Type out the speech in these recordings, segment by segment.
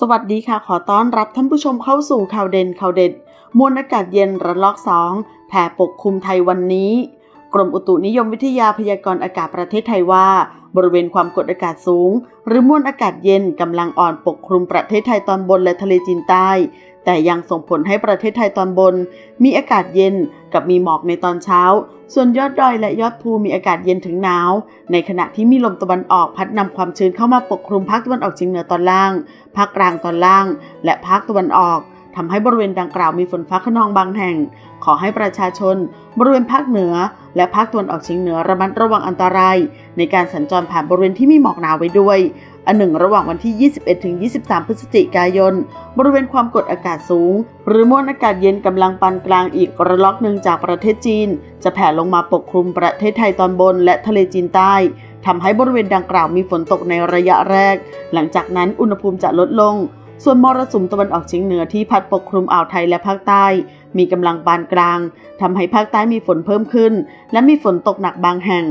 สวัสดีค่ะ ขอต้อนรับท่านผู้ชมเข้าสู่ข่าวเด่นข่าวเด็ด มวลอากาศเย็นระลอกสองแผ่ปกคลุมไทยวันนี้ กรมอุตุนิยมวิทยาพยากรณ์อากาศประเทศไทยว่า บริเวณความกดอากาศสูง หรือมวลอากาศเย็นกำลังอ่อนปกคลุมประเทศไทยตอนบนและทะเลจีนใต้ แต่ยังส่งผลให้ประเทศไทยตอนบน มีอากาศเย็นกับมีหมอกในตอนเช้า ส่วนยอดดอยและยอดภูมีอากาศเย็นถึงหนาว ในขณะที่มีลมตะวันออกพัดนำความชื้นเข้ามาปกคลุมภาคตะวันออกเฉียงเหนือตอนล่าง ภาคกลางตอนล่าง และภาคตะวันออก ทำให้บริเวณดังกล่าวมีฝนฟ้าขนองบางแห่ง ขอให้ประชาชน บริเวณภาคเหนือ และภาคตะวันออกเฉียงเหนือระมัดระวังอันตราย ในการสัญจรผ่านบริเวณที่มีหมอกหนาวไว้ด้วย อันหนึ่งระหว่างวันที่ 21ถึง23 พฤศจิกายน บริเวณความกดอากาศสูง หรือมวลอากาศเย็นกำลังปานกลางอีกระลอกหนึ่งจากประเทศจีน จะแผ่ลงมาปกคลุมประเทศไทยตอนบนและทะเลจีนใต้ทำให้บริเวณดังกล่าวมีฝนตกในระยะแรก หลังจากนั้นอุณหภูมิจะลดลง ส่วนมรสุมตะวันออกเฉียงเหนือที่พัดปกคลุมอ่าวไทยและภาคใต้ มีกำลังปานกลางทำให้ภาคใต้มีฝนเพิ่มขึ้น และมีฝนตกหนักบางแห่ง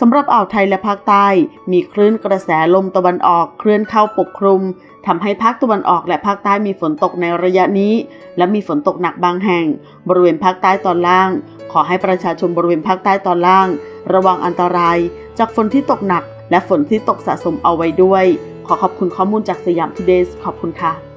สำหรับอ่าวไทยและภาคใต้ มีคลื่นกระแสลมตะวันออกเคลื่อนเข้าปกคลุมทำให้ภาคตะวันออกและภาคใต้มีฝนตกในระยะนี้ และมีฝนตกหนักบางแห่ง บริเวณภาคใต้ตอนล่าง ขอให้ประชาชนบริเวณภาคใต้ตอนล่าง ระวังอันตราย จากฝนที่ตกหนัก และฝนที่ตกสะสมเอาไว้ด้วยขอขอบคุณข้อมูลจากสยามทูเดย์ขอบคุณค่ะ